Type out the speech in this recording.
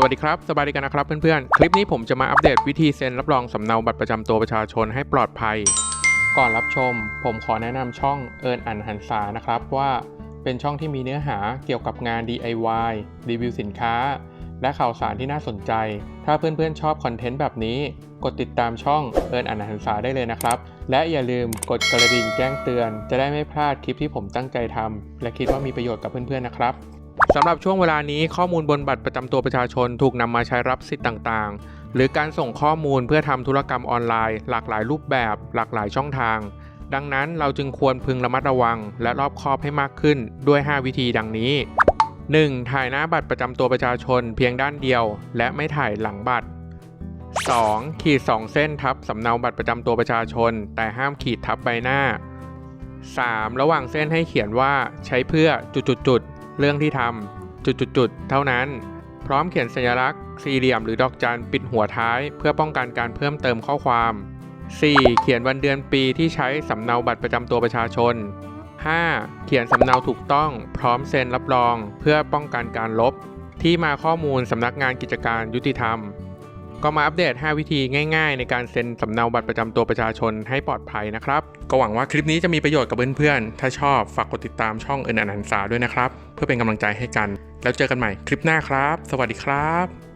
สวัสดีครับ สบายดีกันนะครับเพื่อนๆ คลิปนี้ผมจะมาอัปเดตวิธีเซ็นรับรองสำเนาบัตรประจำตัวประชาชนให้ปลอดภัย ก่อนรับชม ผมขอแนะนำช่องเอิญอันหันษานะครับว่าเป็นช่องที่มีเนื้อหาเกี่ยวกับงาน DIY รีวิวสินค้า และข่าวสารที่น่าสนใจ ถ้าเพื่อนๆชอบคอนเทนต์แบบนี้ กดติดตามช่องเอิญอันหันษาได้เลยนะครับ และอย่าลืมกดกระดิ่งแจ้งเตือน จะได้ไม่พลาดคลิปที่ผมตั้งใจทำและคิดว่ามีประโยชน์กับเพื่อนๆนะครับ สำหรับช่วงเวลานี้ข้อมูลบนบัตรประจำตัวประชาชนถูกนำมาใช้รับสิทธิ์ต่างๆ หรือการส่งข้อมูลเพื่อทำธุรกรรมออนไลน์ หลากหลายรูปแบบ หลากหลายช่องทาง ดังนั้นเราจึงควรพึงระมัดระวัง และรอบคอบให้มากขึ้นด้วย 5 วิธีดังนี้ 1. ถ่ายหน้าบัตรประจำตัวประชาชนเพียงด้านเดียว และไม่ถ่ายหลังบัตร 2. ขีด 2 เส้นทับสำเนาบัตรประจำตัวประชาชน แต่ห้ามขีดทับใบหน้า 3. ระหว่างเส้นให้เขียนว่าใช้เพื่อจุดๆ เรื่องที่ทำจุดๆเท่านั้น พร้อมเขียนสัญลักษณ์ สี่เหลี่ยมหรือดอกจันปิดหัวท้าย เพื่อป้องกันการเพิ่มเติมข้อความ 4. เขียนวันเดือนปีที่ใช้สำเนาบัตรประจำตัวประชาชน 5. เขียนสำเนาถูกต้องพร้อมเซ็นรับรอง เพื่อป้องกันการลบ ที่มาข้อมูลสำนักงานกิจการยุติธรรม ก็มาอัปเดต 5 วิธีง่ายๆ ในการเซ็นสำเนาบัตรประจำตัวประชาชนให้ปลอดภัยนะครับ ก็หวังว่าคลิปนี้จะมีประโยชน์กับเพื่อนๆ ถ้าชอบฝากกดติดตามช่องเอินอนันสาด้วยนะครับ เพื่อเป็นกำลังใจให้กัน แล้วเจอกันใหม่คลิปหน้าครับ สวัสดีครับ